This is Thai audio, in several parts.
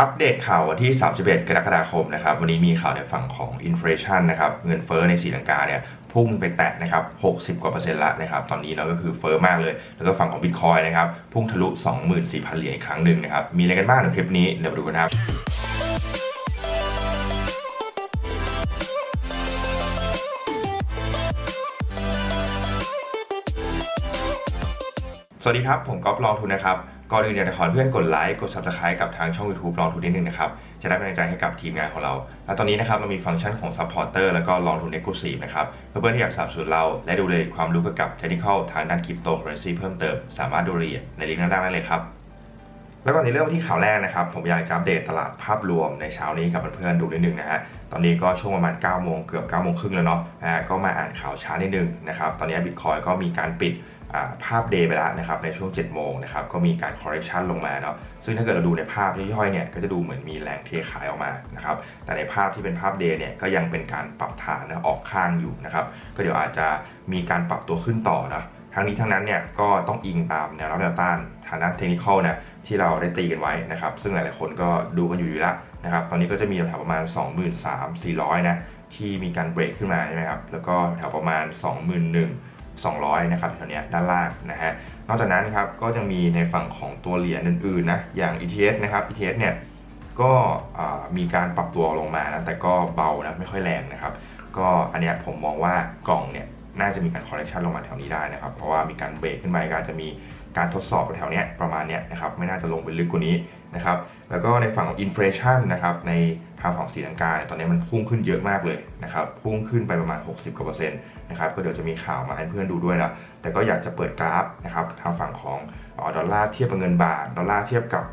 อัปเดตข่าววันที่ 31 กรกฎาคมนะครับวันนี้มีข่าวในฝั่งของอินฟลชันนะครับเงินเฟ้อในศรีลังกาเนี่ยพุ่งไปแตะนะครับ 60 กว่าเปอร์เซ็นต์ละนะครับ ตอนนี้เนาะก็คือเฟอ้อมากเลย แล้วก็ฝั่งของบิตคอยนะครับ พุ่งทะลุ 24,000 เหรียญอีกครั้งหนึ่งนะครับ มีอะไรกันบ้างในคลิปนี้ เดี๋ยวมาดูกันครับสวัสดีครับ ผมก๊อฟลองทุนนะครับก่อนอื่นอยากจะขอเพื่อนกดไลค์ กด subscribe กับทางช่อง YouTube ลองทุนนิดนึงนะครับ จะได้เป็นกำลังใจให้กับทีมงานของเรา และตอนนี้นะครับเรามีฟังก์ชันของ supporter แล้วก็ลองทุน exclusive นะครับเพื่อนๆที่อยากสนับสนุนเรา และดูรายละเอียดความรู้เกี่ยวกับ technical ทางด้าน cryptocurrency เพิ่มเติม สามารถดูรายละเอียดในลิงก์ด้านล่างได้เลยครับแล้วก่อนในเริ่มที่ข่าวแรกนะครับ ผมอยากจะอัปเดตตลาดภาพรวมในเช้านี้กับเพื่อนๆดูนิดนึงนะฮะตอนนี้ก็ช่วงประมาณ9โมงเกือบ9โมงครึ่งแล้วเนาะก็มาอ่านข่าวช้านิดนึงนะครับตอนนี้บิตคอยก็มีการปิดอ่า ภาพเดย์ไปแล้วนะครับในช่วง 7 โมงนะครับก็มีการ correction ลงมาเนาะซึ่งถ้าเกิดเราดูในภาพย่อยๆเนี่ยก็จะดูเหมือนมีแรงเทขายออกมานะครับแต่ในภาพที่เป็นภาพเดย์เนี่ยก็ยังเป็นการปรับฐานนะออกข้างอยู่นะครับก็เดี๋ยวอาจจะมีการปรับตัวขึ้นต่อนะทั้งนี้ทั้งนั้นเนี่ยก็ต้องอิงตามแนวรับแนวต้านฐานะเทคนิคนะที่เราได้ตีกันไว้นะครับซึ่งหลายๆคนก็ดูกันอยู่อยู่แล้วนะครับตอนนี้ก็จะมีแถวประมาณ 23,400นะที่มีการเบรกขึ้นมาใช่ไหมครับแล้วก็แถวประมาณ 200 นะครับแถวนี้ด้านล่างนะฮะ นอกจากนั้นครับก็จะมีในฝั่งของตัวเหรียญอื่นๆนะ อย่าง ETH นะครับ ETH เนี่ยก็มีการปรับตัวลงมานะแต่ก็เบานะไม่ค่อยแรงนะครับ ก็อันเนี้ยผมมองว่ากล่องเนี่ยน่าจะมีการ correction ลงมาแถวนี้ได้นะครับ เพราะว่ามีการเบรกขึ้นไปก็อาจจะมีการทดสอบแถวเนี้ยประมาณเนี้ยนะครับไม่น่าจะลงไปลึกกว่านี้ นะครับแล้วก็ในฝั่งของ inflation นะครับในทางของศรีลังกายตอนนี้มันพุ่งขึ้นเยอะมากเลยนะครับพุ่งขึ้นไปประมาณ 60กว่าเปอร์เซ็นต์นะครับก็เดี๋ยวจะมีข่าวมาให้เพื่อนดูด้วยนะแต่ก็อยากจะเปิดกราฟนะครับทางฝั่งของออดอลลาร์เทียบกับเงินบาทดอลลาร์เทียบกับ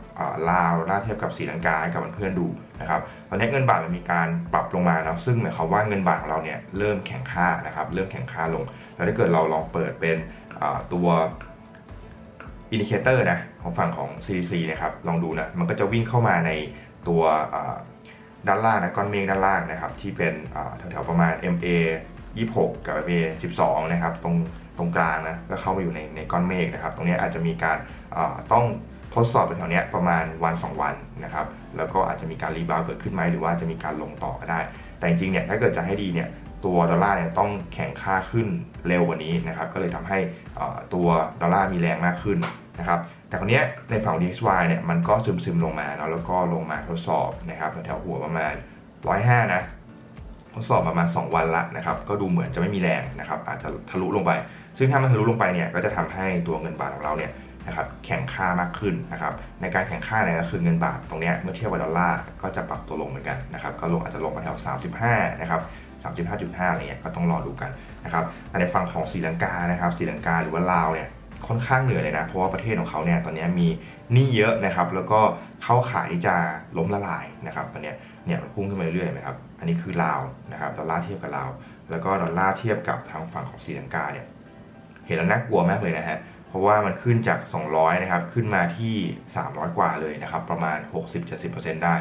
ลาวดอลลาร์เทียบกับศรีลังกาให้กับเพื่อนดูนะครับตอนนี้เงินบาทมันมีการปรับลงมาแล้วซึ่งหมายความว่าเงินบาทของเราเนี่ยเริ่มแข็งค่านะครับเริ่มแข็งค่าลง แล้วถ้าเกิดเราลองเปิดเป็นตัวอินดิเคเตอร์นะ ของฝั่งของ CDC นะครับลองดูนะมันก็จะวิ่งเข้ามาในตัวด้านล่างนะก้อนเมฆด้านล่างนะครับ ที่เป็นแถวๆประมาณ MA 26 กับ MA 12 นะครับ ตรงตรงกลางนะก็เข้ามาอยู่ในในก้อนเมฆนะครับ ตรงนี้อาจจะมีการต้องทดสอบแถวๆนี้ประมาณวัน 2 วันนะครับ แล้วก็อาจจะมีการรีบาวเกิดขึ้นไหมหรือว่าจะมีการลงต่อก็ได้ แต่จริงๆเนี่ยถ้าเกิดจะให้ดีเนี่ยตัวดอลลาร์เนี่ยต้องแข็งค่าขึ้นเร็วกว่านี้นะครับ ก็เลยทำให้ตัวดอลลาร์มีแรงมากขึ้น นะครับแต่คราวนี้ในฝั่ง DXY เนี่ยมันก็ซึมๆลงมาเนาะแล้วก็ลงมาทดสอบนะครับแถวหัวประมาณ 105 นะทดสอบประมาณ 2 วันละนะครับก็ดูเหมือนจะไม่มีแรงนะครับอาจจะทะลุลงไป ซึ่งถ้ามันทะลุลงไปเนี่ยก็จะทำให้ตัวเงินบาทของเราเนี่ยนะครับแข่งค่ามากขึ้นนะครับในการแข่งค่าเนี่ยก็คือเงินบาทตรงนี้เมื่อเทียบกับดอลลาร์ก็จะปรับตัวลงเหมือนกันนะครับก็ลงอาจจะลงมาแถว 35 นะครับ35.5อะไรเงี้ยก็ต้องรอดูกันนะครับแต่ในฝั่งของศรีลังกานะครับศรีลังกาหรือว่าลาวเนี่ย ค่อนข้างเหนื่อยเลยนะ เพราะว่าประเทศของเขาเนี่ยตอนนี้มีหนี้เยอะนะครับ แล้วก็เข้าขายจะล้มละลายนะครับ ตอนนี้เนี่ยมันพุ่งขึ้นมาเรื่อยๆเห็นไหมครับ อันนี้คือลาวนะครับดอลลาร์เทียบกับลาว แล้วก็ดอลลาร์เทียบกับทางฝั่งของศรีลังกาเนี่ยเห็นแล้วน่ากลัวมากเลยนะฮะเพราะว่ามันขึ้นจาก 200 นะครับ ขึ้นมาที่ 300 กว่าเลยนะครับ ประมาณ 60-70%ได้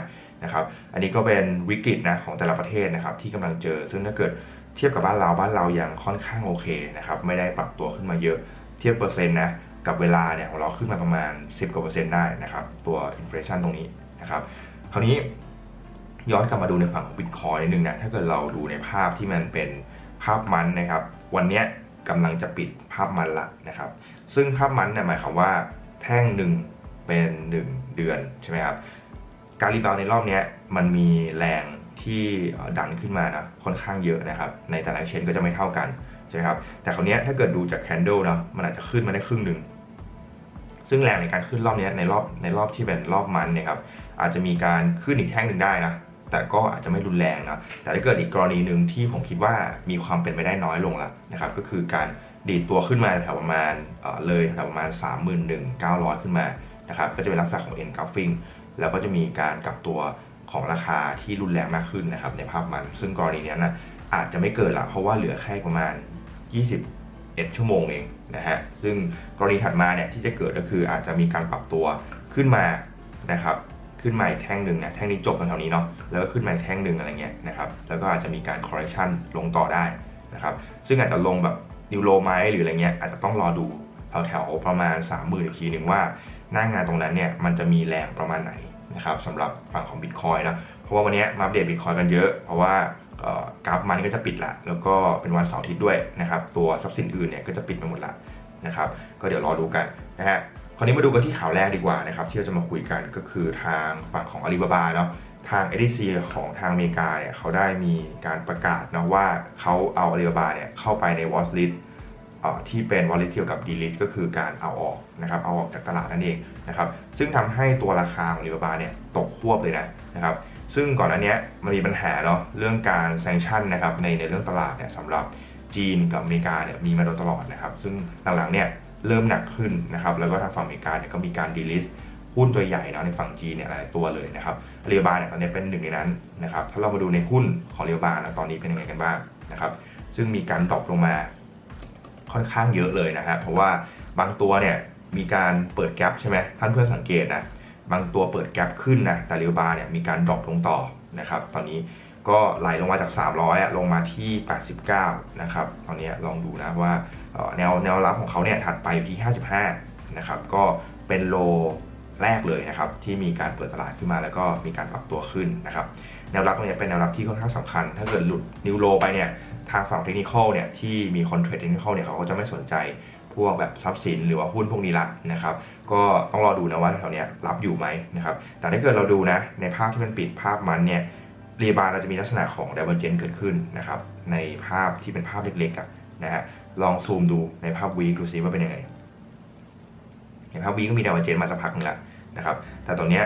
นะครับ อันนี้ก็เป็นวิกฤตนะของแต่ละประเทศนะครับที่กำลังเจอ ซึ่งถ้าเกิดเทียบกับบ้านเราบ้านเรายังค่อนข้างโอเคนะครับ ไม่ได้ปรับตัวขึ้นมาเยอะ เทียบเปอร์เซ็นต์นะกับเวลาเนี่ยของเราขึ้นมาประมาณ 10กว่าเปอร์เซ็นต์ได้นะครับตัวอินฟลชันตรงนี้นะครับคราวนี้ย้อนกลับมาดูในฝั่งของบิตคอยนิดนึงนะถ้าเกิดเราดูในภาพที่มันเป็นภาพมันนะครับวันนี้กำลังจะปิดภาพมันละนะครับซึ่งภาพมันเนี่ยหมายความว่าแท่งหนึ่งเป็น 1 เดือนใช่ไหมครับการรีบาวในรอบนี้มันมีแรงที่ดันขึ้นมานะค่อนข้างเยอะนะครับในแต่ละเชนก็จะไม่เท่ากัน ใช่ไหมครับ แต่คราวนี้ถ้าเกิดดูจากแคนเดลเนาะมันอาจจะขึ้นมาได้ครึ่งหนึ่งซึ่งแรงในการขึ้นรอบนี้ในรอบในรอบที่เป็นรอบมันเนี่ยครับอาจจะมีการขึ้นอีกแท่งหนึ่งได้นะแต่ก็อาจจะไม่รุนแรงนะแต่ถ้าเกิดอีกกรณีหนึ่งที่ผมคิดว่ามีความเป็นไปได้น้อยลงละนะครับก็คือการดีดตัวขึ้นมาแถวประมาณเอ่อเลยแถวประมาณ 31,900 ขึ้นมานะครับก็จะเป็นลักษณะของ engulfing แล้วก็จะมีการกลับตัวของราคาที่รุนแรงมากขึ้นนะครับในภาพมัน ซึ่งกรณีนี้นะอาจจะไม่เกิดละเพราะว่าเหลือแค่ประมาณ 21 ชั่วโมงเองนะฮะ ซึ่งกรณีถัดมาเนี่ยที่จะเกิดก็คืออาจจะมีการปรับตัวขึ้นมานะครับ ขึ้นมาอีกแท่งหนึ่งเนี่ยแท่งนี้จบแถวนี้เนาะ แล้วก็ขึ้นมาอีกแท่งหนึ่งอะไรเงี้ยนะครับ แล้วก็อาจจะมีการ correction ลงต่อได้นะครับ ซึ่งอาจจะลงแบบนิวโลไหมหรืออะไรเงี้ยอาจจะต้องรอดูแถวๆประมาณ 3 0,000อีกทีหนึ่งว่าหน้างงานตรงนั้นเนี่ยมันจะมีแรงประมาณไหนนะครับสำหรับฝั่งของ Bitcoin นะ เพราะว่าวันนี้มาอัปเดต Bitcoin กันเยอะ เพราะว่า กราฟมันก็จะปิดละ แล้วก็เป็นวันเสาร์อาทิตย์ด้วยนะครับ ตัวทรัพย์สินอื่นเนี่ยก็จะปิดไปหมดละนะครับ ก็เดี๋ยวรอดูกันนะฮะ คราวนี้มาดูกันที่ข่าวแรกดีกว่านะครับ ที่เราจะมาคุยกันก็คือทางฝั่งของ Alibaba เนาะ ทาง SEC ของทางอเมริกาเนี่ยเขาได้มีการประกาศนะว่าเขาเอา Alibaba เนี่ยเข้าไปใน watch list เอ่อที่เป็น wallet เกี่ยวกับ delist ก็คือการเอาออกนะครับเอาออกจากตลาดนั่นเองนะครับซึ่งทำให้ตัวราคาของ Alibaba เนี่ยตกควบเลยนะนะครับ ซึ่งก่อนอันเนี้มันมีปัญหาเนาะเรื่องการแซงชั่นนะครับในในเรื่องตลาดเนี่ยสำหรับจีนกับอเมริกาเนี่ยมีมาโดยตลอดนะครับ ซึ่งหลังๆเนี่ยเริ่มหนักขึ้นนะครับแล้วก็ทางฝั่งอเมริกาเนี่ยก็มีการ delist หุ้นตัวใหญ่เนาะในฝั่งจีนเนี่ยหลายตัวเลยนะครับเรียบาเนี่ยตอนนี้เป็นหนึ่งในนั้นนะครับถ้าเรามาดูในหุ้นของเรียบานะตอนนี้เป็นยังไงกันบ้างนะครับซึ่งมีการดรอปลงมาค่อนข้างเยอะเลยนะฮะเพราะว่าบางตัวเนี่ยมีการเปิดแกลบใช่ไหมท่านเพื่อนสังเกตนะ บางตัวเปิดแกลบขึ้นนะแต่เรียบาเนี่ยมีการดรอปลงต่อนะครับตอนนี้ก็ไหลลงมาจาก 300อะลงมาที่ 89 นะครับ ตอนนี้ลองดูนะว่าแนวแนวรับของเขาเนี่ยถัดไปที่ 55 นะครับ ก็เป็นโลแรกเลยนะครับ ที่มีการเปิดตลาดขึ้นมาแล้วก็มีการปรับตัวขึ้นนะครับ แนวรับตรงนี้เป็นแนวรับที่ค่อนข้างสำคัญ ถ้าเกิดหลุดนิวโลไปเนี่ย ทางฝั่งเทคนิคอลเนี่ยที่มีคอนเทรดเทคนิคอลเนี่ยเขาก็จะไม่สนใจพวกแบบทรัพย์สินหรือว่าหุ้นพวกนี้ละนะครับ ก็ต้องรอดูนะว่าแถวเนี้ยรับอยู่ไหมนะครับ แต่ถ้าเกิดเราดูนะในภาพที่มันปิดภาพมันเนี่ยรีบาร์เราจะมีลักษณะของ d i v e r g e n c e เกิดขึ้นนะครับในภาพที่เป็นภาพเล็กๆะนะฮะลองซูมดูในภาพวีดูซิว่าเป็นยังไงในภาพวีก็มี d i v e r g e n c e มาสักพักนึงแล้วนะครับ แต่ตอนเนี้ย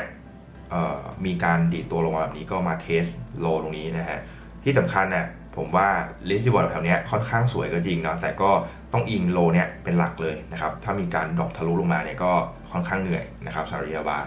มีการดีดตัวลงมาแบบนี้ก็มาเทสโลตรงนี้นะฮะที่สำคัญเนี่ย ผมว่าลิสต์บอลแถวเนี้ยค่อนข้างสวยก็จริงเนาะแต่ก็ต้องอิงโลเนี้ยเป็นหลักเลยนะครับถ้ามีการดรอปทะลุลงมาเนี่ยก็ค่อนข้างเหนื่อยนะครับสำหรับาบา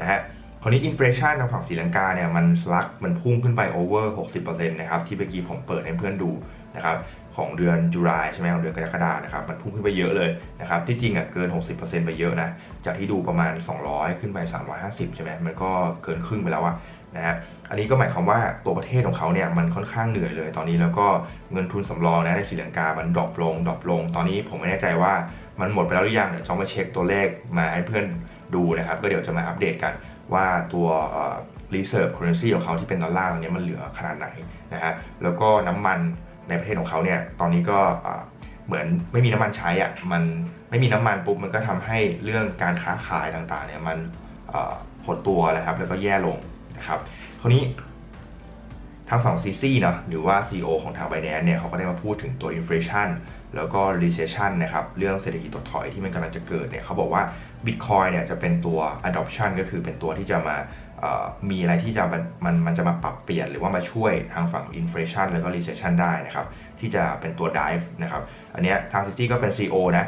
นะฮะคราวนี้อินเฟลชันทางฝั่งศรีลังกาเนี่ยมันสลักมันพุ่งขึ้นไปโอเวอร์ 60%นะครับที่เมื่อกี้ผมเปิดให้เพื่อนดูนะครับ ของเดือนจุลายใช่ไหมของเดือนกรกฎานะครับมันพุ่งขึ้นไปเยอะเลยนะครับที่จริงอะเกิน 60%ไปเยอะนะจากที่ดูประมาณ 200 ขึ้นไป 350 ใช่ไหมมันก็เกินครึ่งไปแล้วอะนะฮะอันนี้ก็หมายความว่าตัวประเทศของเขาเนี่ยมันค่อนข้างเหนื่อยเลยตอนนี้แล้วก็เงินทุนสำรองนะในศรีลังกา มันดรอปลงดรอปลง ตอนนี้ผมไม่แน่ใจว่ามันหมดไปแล้วหรือยังเดี๋ยวจะมาเช็คตัวเลขมาให้เพื่อนดูนะครับก็เดี๋ยวจะมาอัปเดตกันว่าตัวเอ่อ reserve currency ของเขาที่เป็นดอลลาร์ตรงนี้มันเหลือขนาดไหนนะฮะแล้วก็น้ำมัน ในประเทศของเขาเนี่ยตอนนี้ก็เหมือนไม่มีน้ำมันใช้อะมันไม่มีน้ำมันปุ๊บมันก็ทำให้เรื่องการค้าขายต่างๆเนี่ยมันหดตัวนะครับแล้วก็แย่ลงนะครับคราวนี้ทางฝั่งซีซีเนาะหรือว่า CEO ของทาง b บ n a n c e เนี่ยเขาก็ได้มาพูดถึงตัว inflation แล้วก็ recession นะครับเรื่องเศรษฐกิจถดถอยที่มันกำลังจะเกิดเนี่ยเขาบอกว่า Bitcoin เนี่ยจะเป็นตัว adoption ก็คือเป็นตัวที่จะมามีอะไรที่จะมันมันมันจะมาปรับเปลี่ยนหรือว่ามาช่วยทางฝั่ง inflation แล้วก็ recession ได้นะครับที่จะเป็นตัว dive นะครับอันเนี้ยทางซิซี่ก็เป็น CEO นะ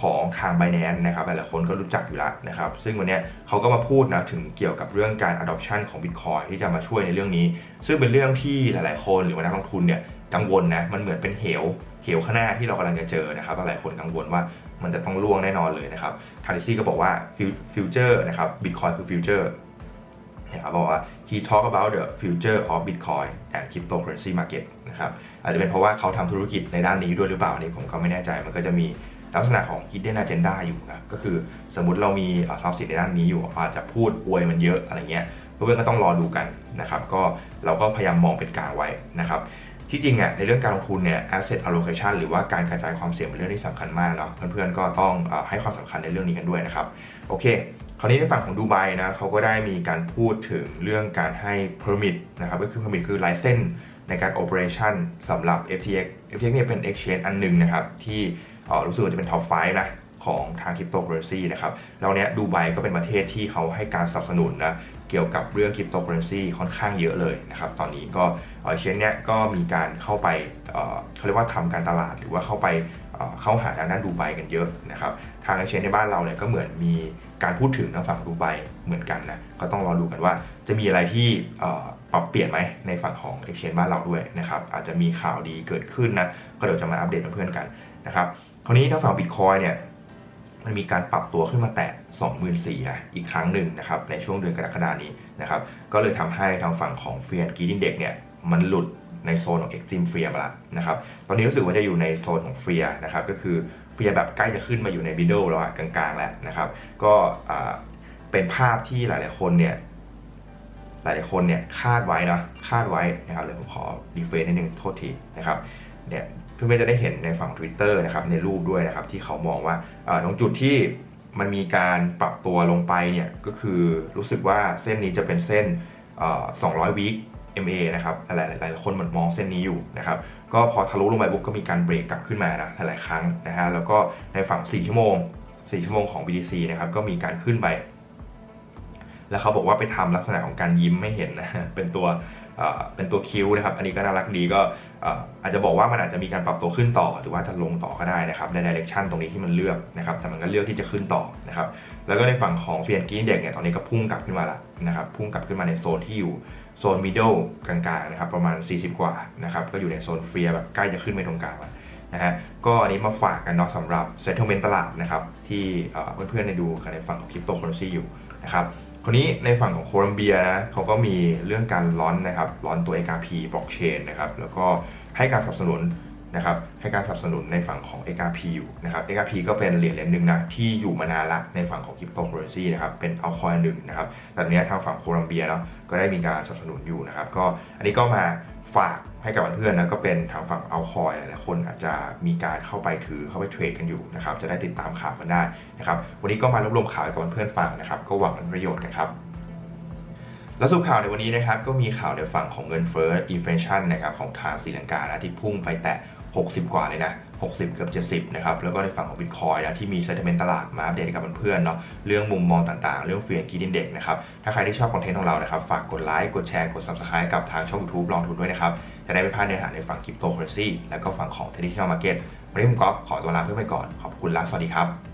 ของทาง Binance นะครับหลายๆคนก็รู้จักอยู่แล้วนะครับ ซึ่งวันนี้เขาก็มาพูดนะถึงเกี่ยวกับเรื่องการ adoption ของ Bitcoin ที่จะมาช่วยในเรื่องนี้ ซึ่งเป็นเรื่องที่หลายๆคนหรือว่านักลงทุนเนี่ยกังวลนะมันเหมือนเป็นเหว เหวข้างหน้าที่เรากำลังจะเจอนะครับหลายคนกังวลว่ามันจะต้องล่วงแน่นอนเลยนะครับทางซิซี่ก็บอกว่าฟิวเจอร์นะครับ Bitcoin คือฟิวเจอร์นะครับบอกว่า he talk about the future of Bitcoin and cryptocurrency market นะครับอาจจะเป็นเพราะว่าเขาทำธุรกิจในด้านนี้ด้วยหรือเปล่าอันนี่ผมก็ไม่แน่ใจมันก็จะมีลักษณะของ hidden agenda อยู่นะก็คือสมมติเรามีทรัพย์สินในด้านนี้อยู่อาจจะพูดอวยมันเยอะอะไรเงี้ยเพื่อนๆก็ต้องรอดูกันนะครับ ก็เราก็พยายามมองเป็นกลางไว้นะครับ ที่จริงอะในเรื่องการลงทุนเนี่ย asset allocation หรือว่าการกระจายความเสี่ยงเป็นเรื่องที่สำคัญมากเนาะเพื่อนๆก็ต้องอให้ความสำคัญในเรื่องนี้กันด้วยนะครับ โอเค คราวนี้ในฝั่งของดูไบนะเขาก็ได้มีการพูดถึงเรื่องการให้ permit นะครับก็คือ permit คือ license ในการ operation สำหรับ FTX FTX เนี่ยเป็น exchange อันหนึ่งนะครับ ที่รู้สึกว่าจะเป็น top 5นะของทาง cryptocurrency นะครับ แล้วเนี้ยดูไบก็เป็นประเทศที่เขาให้การสนับสนุนนะ เกี่ยวกับเรื่อง cryptocurrency ค่อนข้างเยอะเลยนะครับ ตอนนี้ก็เอ่อเชนเนี้ยก็มีการเข้าไปเขาเรียกว่าทำการตลาดหรือว่าเข้าไปเข้าหาทางด้านดูไบกันเยอะนะครับ ทางเชนในบ้านเราเนี่ยก็เหมือนมีการพูดถึงทางฝั่งดูไบเหมือนกันนะ ก็ต้องรอดูกันว่าจะมีอะไรที่ปรับเปลี่ยนไหมในฝั่งของ Exchange บ้านเราด้วยนะครับ อาจจะมีข่าวดีเกิดขึ้นนะ ก็เดี๋ยวจะมาอัปเดตเพื่อนๆกันนะครับคราวนี้ทางฝั่ง Bitcoin เนี่ย มันมีการปรับตัวขึ้นมาแตะ24,000นะอีกครั้งหนึ่งนะครับในช่วงเดือนกรกฎานี้นะครับก็เลยทำให้ทางฝั่งของ Fear and Greed Index เนี่ยมันหลุดในโซนของ Extreme Fear มาล้วนะครับตอนนี้รู้สึกว่าจะอยู่ในโซนของ Fear นะครับก็คือ Fear แบบใกล้จะขึ้นมาอยู่ใน middle แล้วอะกลางๆแล้วนะครับก็เป็นภาพที่หลายๆคนเนี่ยหลายๆคนเนี่ยคาดไว้นะคาดไว้นะครับเดี๋ยผมขอรีเฟรชนิดนึงโทษทีนะครับเนี่ย เพื่อนๆจะได้เห็นในฝั่ง Twitter นะครับในรูปด้วยนะครับที่เขามองว่าตรงจุดที่มันมีการปรับตัวลงไปเนี่ยก็คือรู้สึกว่าเส้นนี้จะเป็นเส้น 200 วิค MA นะครับหลายหลายคนเหมือนมองเส้นนี้อยู่นะครับก็พอทะลุลงไปปุ๊บก็มีการเบรกกลับขึ้นมานะหลายๆครั้งนะฮะแล้วก็ในฝั่ง 4 ชั่วโมง 4 ชั่วโมงของ BTC นะครับก็มีการขึ้นไป แล้วเขาบอกว่าไปทำลักษณะของการยิ้มไม่เห็นนะเป็นตัวเป็นตัวคิ้วนะครับ อันนี้ก็น่ารักดีก็ อาจจะบอกว่ามันอาจจะมีการปรับตัวขึ้นต่อหรือว่าจะลงต่อก็ได้นะครับในดิเรกชันตรงนี้ที่มันเลือกนะครับแต่มันก็เลือกที่จะขึ้นต่อนะครับแล้วก็ในฝั่งของเฟียนกีนเด็กเนี่ยตอนนี้ก็พุ่งกลับขึ้นมาล้วนะครับพุ่งกลับขึ้นมาในโซนที่อยู่โซนมิดเดิลกลางๆนะครับประมาณ 40 กว่านะครับก็อยู่ในโซนเฟียแบบใกล้จะขึ้นไปตรงกลางแล้วนะฮะก็อันนี้มาฝากกันเนาะสำหรับเซ t ต l เมนตลาดนะครับที่เอ่อเพื่อนๆในดูกันในฝั่งของคริปโตเคอเรนซีอยู่นะครับ คนนี้ในฝั่งของโคลัมเบียนะเขาก็มีเรื่องการล้อนนะครับล้อนตัว XRP blockchain นะครับแล้วก็ให้การสนับสนุนนะครับให้การสนับสนุนในฝั่งของ XRP อยู่นะครับ XRP ก็เป็นเหรียญเหรียญหนึ่งนะที่อยู่มานานละในฝั่งของคริปโตเคอเรนซีนะครับเป็นเอาคอยหนึ่งนะครับแต่เนี้ยทางฝั่งโคลัมเบียเนาะก็ได้มีการสนับสนุนอยู่นะครับก็อันนี้ก็มาฝาก ให้กับเพื่อนๆนะก็เป็นทางฝั่งเอาคอยหลายคนอาจจะมีการเข้าไปถือเข้าไปเทรดกันอยู่นะครับจะได้ติดตามข่าวกันได้นะครับวันนี้ก็มารวบรวมข่าวให้กับเพื่อนฟังนะครับก็หวังเป็นประโยชน์กันครับแล้วสุดข่าวในวันนี้นะครับก็มีข่าวในฝั่งของเงินเฟ้ออินฟลชันนะครับของทางศรีลังกานะที่พุ่งไปแตะ60 กว่าเลยนะ 60 เกือบ 70 นะครับ แล้วก็ในฝั่งของบิตคอยนะที่มีเซติเมนต์ตลาดมาอัปเดตกับเพื่อนๆเนาะเรื่องมุมมองต่างๆ เรื่องเฟียนกีดินเด็กนะครับ ถ้าใครที่ชอบคอนเทนต์ของเรานะครับ ฝากกดไลค์กดแชร์กด Subscribe กับทางช่อง YouTube ลองทุนด้วยนะครับ จะได้ไม่พลาดเนื้อหาในฝั่งคริปโตเคอเรนซีแล้วก็ฝั่งของ traditional market วันนี้ผมก็ขอตัวลาเพื่อนไปก่อนขอบคุณและสวัสดีครับ